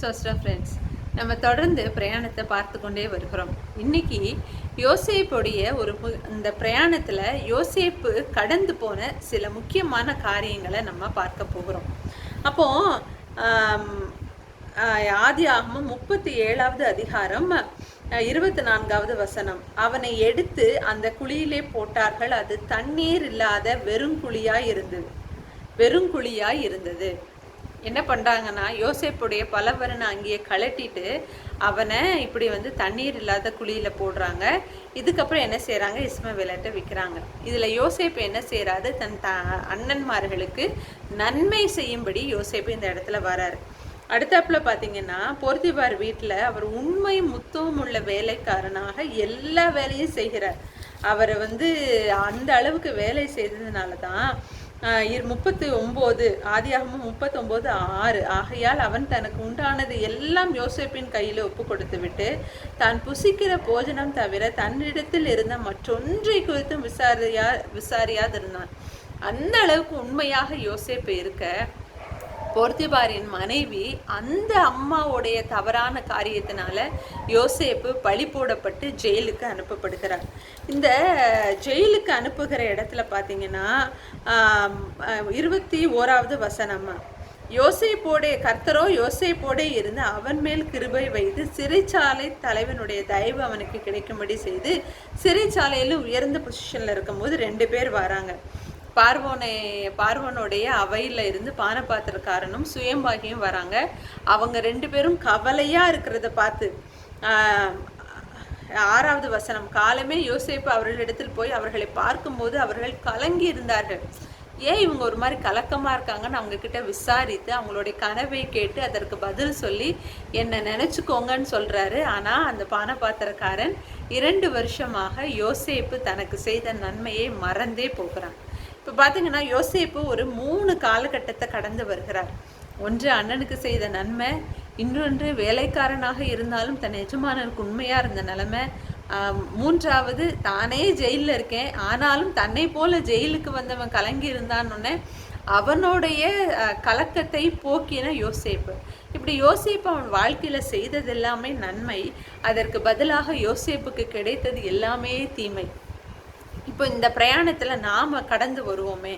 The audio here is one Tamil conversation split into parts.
சோஸ்டா ஃப்ரெண்ட்ஸ் நம்ம தொடர்ந்து பிரயாணத்தை பார்த்து கொண்டே வருகிறோம். இன்னைக்கு யோசேப்புடைய ஒரு மு- இந்த பிரயாணத்தில் யோசேப்பு கடந்து போன சில முக்கியமான காரியங்களை நம்ம பார்க்க போகிறோம். அப்போ ஆதி ஆகமும் முப்பத்தி ஏழாவது அதிகாரம் இருபத்தி நான்காவது வசனம். அவனை எடுத்து அந்த குழியிலே போட்டார்கள். அது தண்ணீர் இல்லாத வெறும் குழியாய் இருந்தது. வெறும் குழியாய் இருந்தது. என்ன பண்ணுறாங்கன்னா யோசேப்புடைய பலவரனை அங்கேயே கழட்டிட்டு அவனை இப்படி வந்து தண்ணீர் இல்லாத குழியில் போடுறாங்க. இதுக்கப்புறம் என்ன செய்றாங்க? இஸ்மவேலட்ட விற்கிறாங்க இதில் யோசேப்பு என்ன செய்கிறாரு தன் த அண்ணன்மார்களுக்கு நன்மை செய்யும்படி யோசேப்பு இந்த இடத்துல வராரு. அடுத்தாப்புல பார்த்தீங்கன்னா பொருத்திபார் வீட்டில் அவர் உண்மை முத்துவம் உள்ள வேலைக்காரனாக எல்லா வேலையும் செய்கிறார். அவரை வந்து அந்த அளவுக்கு வேலை செய்ததுனால தான் முப்பத்தி ஒன்பது ஆதியாகமும் முப்பத்தி ஒன்பது ஆறு. ஆகையால் அவன் தனக்கு உண்டானது எல்லாம் யோசேப்பின் கையில் ஒப்பு கொடுத்து விட்டு தான் புசிக்கிற போஜனம் தவிர தன்னிடத்தில் இருந்த மற்றொன்றை குறித்தும் விசாரியா விசாரியாதிருந்தான். அந்த அளவுக்கு உண்மையாக யோசேப்பு இருக்க போர்த்திபாரின் மனைவி அந்த அம்மாவுடைய தவறான காரியத்தினால யோசேப்பு பழி போடப்பட்டு ஜெயிலுக்கு அனுப்பப்படுகிறார். இந்த ஜெயிலுக்கு அனுப்புகிற இடத்துல பார்த்தீங்கன்னா இருபத்தி ஓராவது வசனம்? யோசேப்போடைய கர்த்தரோ யோசேப்போடே இருந்து அவன் மேல் கிருபை வைத்து சிறைச்சாலை தலைவனுடைய தயவு அவனுக்கு கிடைக்கும்படி செய்து சிறைச்சாலையில் உயர்ந்த பொசிஷனில் இருக்கும்போது ரெண்டு பேர் வராங்க. பார்வோனை பார்வனுடைய அவையில் இருந்து பானபாத்திரக்காரனும் சுயம்பாகியும் வராங்க. அவங்க ரெண்டு பேரும் கவலையாக இருக்கிறத பார்த்து ஆறாவது வசனம் காலமே யோசேப்பு அவர்களிடத்தில் போய் அவர்களை பார்க்கும்போது அவர்கள் கலங்கி இருந்தார்கள். ஏன் இவங்க ஒரு மாதிரி கலக்கமாக இருக்காங்கன்னு அவங்க கிட்ட விசாரித்து அவங்களுடைய கனவை கேட்டு அதற்கு பதில் சொல்லி என்னை நினச்சிக்கோங்கன்னு சொல்கிறாரு ஆனால் அந்த பானபாத்திரக்காரன் இரண்டு வருஷமாக யோசேப்பு தனக்கு செய்த நன்மையை மறந்தே போகிறான். இப்போ பார்த்தீங்கன்னா யோசேப்பு ஒரு மூணு காலகட்டத்தை கடந்து வருகிறார். ஒன்று அண்ணனுக்கு செய்த நன்மை இன்னொன்று வேலைக்காரனாக இருந்தாலும் தன் எஜமானனுக்கு உண்மையாக இருந்த நிலமை. மூன்றாவது தானே ஜெயிலில் இருக்கேன் ஆனாலும் தன்னை போல ஜெயிலுக்கு வந்தவன் கலங்கி இருந்தான்னு அவனுடைய கலக்கத்தை போக்கின யோசிப்பு. இப்படி யோசிப்பு அவன் வாழ்க்கையில் செய்தது எல்லாமே நன்மை. அதற்கு பதிலாக யோசேப்புக்கு கிடைத்தது எல்லாமே தீமை. இப்போ இந்த பிரயாணத்தில் நாம் கடந்து வருவோமே.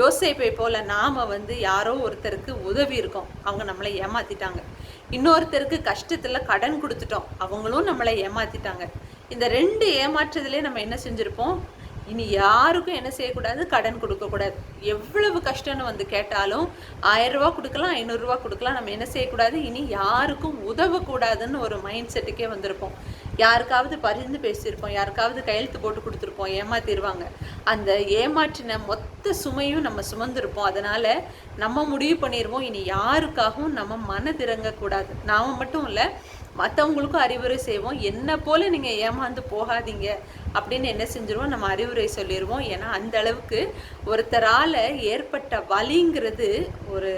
யோசேப்பை போல் நாம் வந்து யாரோ ஒருத்தருக்கு உதவி இருக்கோம். அவங்க நம்மளை ஏமாத்திட்டாங்க. இன்னொருத்தருக்கு கஷ்டத்தில் கடன் கொடுத்துட்டோம். அவங்களும் நம்மளை ஏமாத்திட்டாங்க. இந்த ரெண்டு ஏமாற்றுதலே நம்ம என்ன செஞ்சுருப்போம்? இனி யாருக்கும் என்ன செய்யக்கூடாது? கடன் கொடுக்கக்கூடாது. எவ்வளவு கஷ்டம்னு வந்து கேட்டாலும் ஆயிரரூபா கொடுக்கலாம் ஐநூறுரூவா கொடுக்கலாம். நம்ம என்ன செய்யக்கூடாது? இனி யாருக்கும் உதவக்கூடாதுன்னு ஒரு மைண்ட் செட்டுக்கே வந்திருப்போம். யாருக்காவது பரிந்து பேசியிருப்போம் யாருக்காவது கையெழுத்து போட்டு கொடுத்துருப்போம் ஏமாத்திடுவாங்க அந்த ஏமாற்றின மொத்த சுமையும் நம்ம சுமந்திருப்போம். அதனால நம்ம முடிவு பண்ணிடுவோம் இனி யாருக்காகவும் நம்ம மனதிறங்கக்கூடாது நாம மட்டும் இல்லை மற்றவங்களுக்கும் அறிவுரை செய்வோம். என்ன போல நீங்க ஏமாந்து போகாதீங்க அப்படின்னு என்ன செஞ்சிருவோம்? நம்ம அறிவுரை சொல்லிடுவோம் ஏன்னா அந்த அளவுக்கு ஒருத்தரால ஏற்பட்ட வலிங்கிறது ஒரு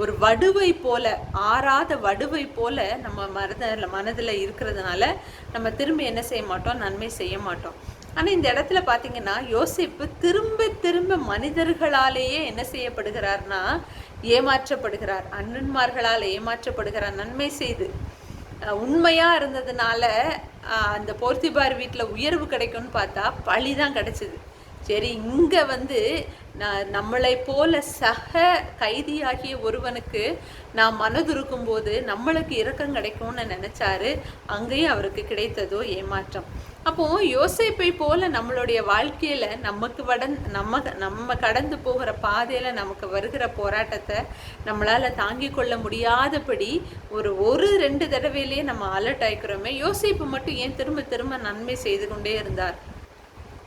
ஒரு வடுவை போல ஆறாத வடுவை போல நம்ம மனதில் மனதில் இருக்கிறதுனால நம்ம திரும்ப என்ன செய்ய மாட்டோம்? நன்மை செய்ய மாட்டோம். ஆனால் இந்த இடத்துல பார்த்தீங்கன்னா யோசிப்பு திரும்ப திரும்ப மனிதர்களாலேயே என்ன செய்யப்படுகிறார்னா ஏமாற்றப்படுகிறார். அண்ணன்மார்களால் ஏமாற்றப்படுகிறார். நன்மை செய்து. உண்மையாக இருந்ததுனால அந்த போர்த்திபார் வீட்டில் உயர்வு கிடைக்கும்னு பார்த்தா பழி தான் கிடச்சிது. சரி இங்கே வந்து நம்மளை போல சக கைதியாகிய ஒருவனுக்கு நாம் மனதுருக்கும் போது நம்மளுக்கு இரக்கம் கிடைக்கும்னு நினைச்சாரு. அங்கேயும் அவருக்கு கிடைத்ததோ ஏமாற்றம். அப்போ யோசைப்பை போல நம்மளுடைய வாழ்க்கையில நமக்கு வடன் நம்ம நம்ம கடந்து போகிற பாதையில நமக்கு வருகிற போராட்டத்தை நம்மளால தாங்கி கொள்ள முடியாதபடி ஒரு ஒரு ரெண்டு தடவையிலேயே நம்ம அலர்ட் ஆயிக்கிறோமே. யோசிப்பு மட்டும் ஏன் திரும்ப திரும்ப நன்மை செய்து கொண்டே இருந்தார்?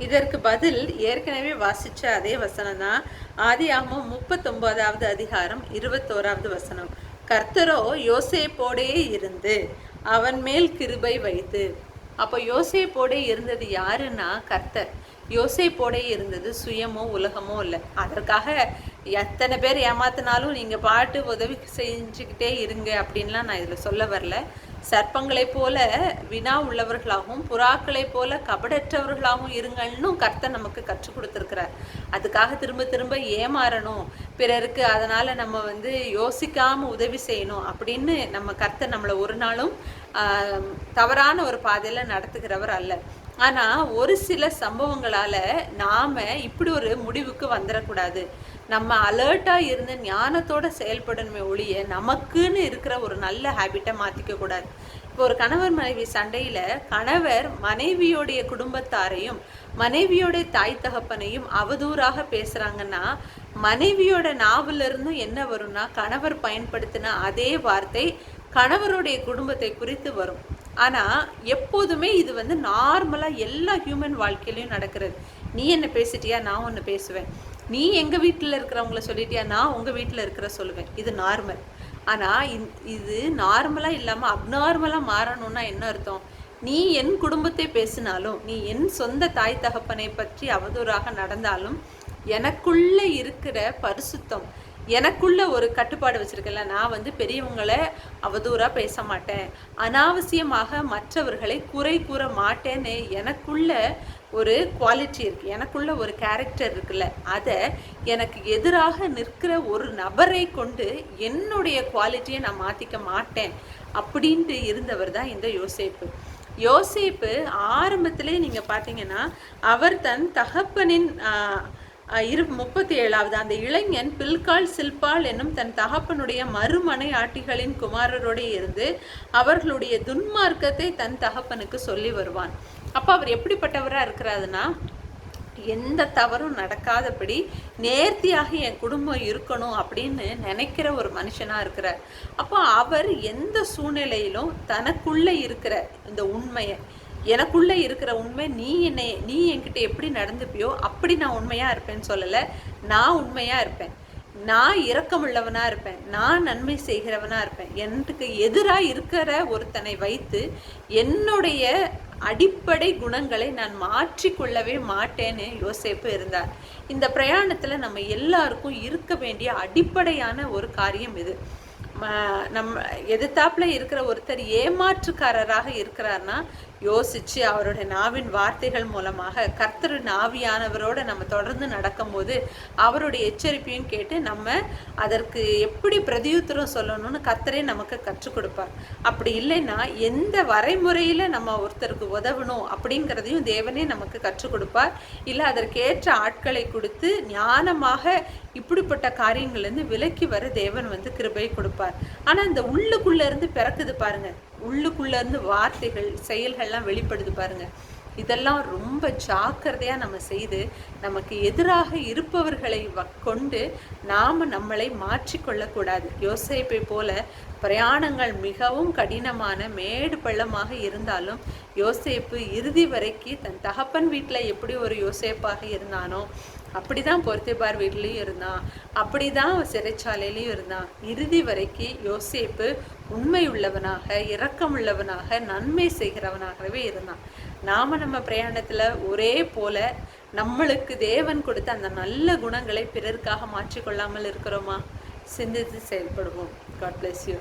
இதற்கு பதில் ஏற்கனவே வாசிச்ச அதே வசனம் தான். ஆதியாகமம் முப்பத்தொன்பதாவது அதிகாரம் இருபத்தோராவது வசனம். கர்த்தரோ யோசேப்போடே இருந்து அவன் மேல் கிருபை வைத்து. அப்போ யோசேப்போடே இருந்தது யாருன்னா கர்த்தர். யோசேப்போடே இருந்தது சுயமோ உலகமோ இல்லை. அதற்காக எத்தனை பேர் ஏமாத்தினாலும் நீங்கள் பாட்டு உதவி செஞ்சுக்கிட்டே இருங்க அப்படின்லாம் நான் இதில் சொல்ல வரல. சர்ப்பங்களைப் போல வினா உள்ளவர்களாகவும் புறாக்களைப் போல கபடற்றவர்களாகவும் இருங்கள்னு கர்த்தர் நமக்கு கற்றுக் கொடுத்துருக்கிறார். அதுக்காக திரும்ப திரும்ப ஏமாறணும். பிறருக்கு அதனால் நம்ம வந்து யோசிக்காமல் உதவி செய்யணும் அப்படின்னு நம்ம கர்த்தர் நம்மளை ஒரு நாளும் தவறான ஒரு பாதையில் நடத்துகிறவர் அல்ல. ஆனால் ஒரு சில சம்பவங்களால் நாம் இப்படி ஒரு முடிவுக்கு வந்துடக்கூடாது நம்ம அலர்ட்டாக இருந்து ஞானத்தோட செயல்படணுமே ஒழிய நமக்குன்னு இருக்கிற ஒரு நல்ல ஹேபிட்டை மாற்றிக்க கூடாது. இப்போ ஒரு கணவர் மனைவி சண்டையில் கணவர் மனைவியோடைய குடும்பத்தாரையும் மனைவியோடைய தாய் தகப்பனையும் அவதூறாக பேசுகிறாங்கன்னா மனைவியோட நாவிலிருந்தும் என்ன வரும்னா கணவர் பயன்படுத்தின அதே வார்த்தை கணவருடைய குடும்பத்தை குறித்து வரும். ஆனால் எப்போதுமே இது வந்து நார்மலாக எல்லா ஹியூமன் வாழ்க்கையிலையும் நடக்கிறது. நீ என்ன பேசிட்டியா? நான் ஒன்று பேசுவேன். நீ எங்கள் வீட்டில் இருக்கிறவங்கள சொல்லிட்டியா? நான் உங்கள் வீட்டில் இருக்கிற சொல்லுவேன். இது நார்மல் ஆனால் இது நார்மலாக இல்லாமல் அப்நார்மலாக மாறணும்னா என்ன அர்த்தம்? நீ என் குடும்பத்தை பேசினாலும் நீ என் சொந்த தாய் தகப்பனை பற்றி அவதூறாக நடந்தாலும் எனக்குள்ள இருக்கிற பரிசுத்தம் எனக்குள்ள ஒரு கட்டுப்பாடு வச்சுருக்கல நான் வந்து பெரியவங்களை அவதூறாக பேச மாட்டேன். அனாவசியமாக மற்றவர்களை குறை கூற மாட்டேன்னு எனக்குள்ள ஒரு குவாலிட்டி இருக்குது எனக்குள்ள ஒரு கேரக்டர் இருக்குல்ல. அதை எனக்கு எதிராக நிற்கிற ஒரு நபரை கொண்டு என்னுடைய குவாலிட்டியை நான் மாற்றிக்க மாட்டேன் அப்படின்ட்டு இருந்தவர் தான் இந்த யோசேப்பு. யோசேப்பு ஆரம்பத்திலே நீங்கள் பார்த்தீங்கன்னா அவர் தன் தகப்பனின் இரு முப்பத்தி ஏழாவது அந்த இளைஞன் பில்கால் சில்பால் என்னும் தன் தகப்பனுடைய மறுமனை ஆட்டிகளின் குமாரரோடு இருந்து அவர்களுடைய துன்மார்க்கத்தை தன் தகப்பனுக்கு சொல்லி வருவான். அப்போ அவர் எப்படிப்பட்டவராக இருக்கிறாருன்னா எந்த தவறும் நடக்காதபடி நேர்த்தியாக என் குடும்பம் இருக்கணும் அப்படின்னு நினைக்கிற ஒரு மனுஷனாக இருக்கிறார். அப்போ அவர் எந்த சூழ்நிலையிலும் தனக்குள்ளே இருக்கிற இந்த உண்மையை எனக்குள்ளே இருக்கிற உண்மை நீ என்னை நீ என்கிட்ட எப்படி நடந்துப்பியோ அப்படி நான் உண்மையாக இருப்பேன்னு சொல்லலை. நான் உண்மையாக இருப்பேன். நான் இரக்கமுள்ளவனாக இருப்பேன். நான் நன்மை செய்கிறவனாக இருப்பேன். எனக்கு எதிராக இருக்கிற ஒருத்தனை வைத்து என்னுடைய அடிப்படை குணங்களை நான் மாற்றிக்கொள்ளவே மாட்டேன்னு யோசிப்பு இருந்தார். இந்த பிரயாணத்தில் நம்ம எல்லாருக்கும் இருக்க வேண்டிய அடிப்படையான ஒரு காரியம் இது. நம்ம எதிர்த்தாப்புல இருக்கிற ஒருத்தர் ஏமாற்றுக்காரராக இருக்கிறார்னா யோசிச்சு அவருடைய நாவின் வார்த்தைகள் மூலமாக கர்த்தர் நாவியானவரோட நம்ம தொடர்ந்து நடக்கும்போது அவருடைய எச்சரிப்பையும் கேட்டு நம்ம அதற்கு எப்படி பிரதியுத்தரம் சொல்லணும்னு கர்த்தரே நமக்கு கற்றுக் கொடுப்பார். அப்படி இல்லைன்னா எந்த வரைமுறையில் நம்ம ஒருத்தருக்கு உதவணும் அப்படிங்கிறதையும் தேவனே நமக்கு கற்றுக் கொடுப்பார். இல்லை அதற்கேற்ற ஆட்களை கொடுத்து ஞானமாக இப்படிப்பட்ட காரியங்கள்லேருந்து விலக்கி வர தேவன் வந்து கிருபை கொடுப்பார். ஆனால் இந்த உள்ளுக்குள்ளேருந்து பிறக்குது பாருங்கள் உள்ளுக்குள்ளேருந்து வார்த்தைகள் செயல்கள்லாம் வெளிப்படுது பாருங்க. இதெல்லாம் ரொம்ப ஜாக்கிரதையாக நம்ம செய்து நமக்கு எதிராக இருப்பவர்களை கொண்டு நாம் நம்மளை மாற்றிக்கொள்ளக்கூடாது. யோசிப்பை போல பிரயாணங்கள் மிகவும் கடினமான மேடு பள்ளமாக இருந்தாலும் யோசேப்பு இறுதி வரைக்கு தன் தகப்பன் வீட்டில் எப்படி ஒரு யோசேப்பாக இருந்தானோ அப்படி தான் பொருத்திபார் வீட்லேயும் இருந்தான். அப்படி தான் சிறைச்சாலையிலையும் இருந்தான். இறுதி வரைக்கும் யோசேப்பு உண்மை உள்ளவனாக இரக்கம் உள்ளவனாக நன்மை செய்கிறவனாகவே இருந்தான். நாம் நம்ம பிரயாணத்தில் ஒரே போல நம்மளுக்கு தேவன் கொடுத்த அந்த நல்ல குணங்களை பிறருக்காக மாற்றிக்கொள்ளாமல் இருக்கிறோமா? சிந்தித்து செயல்படுவோம். God bless you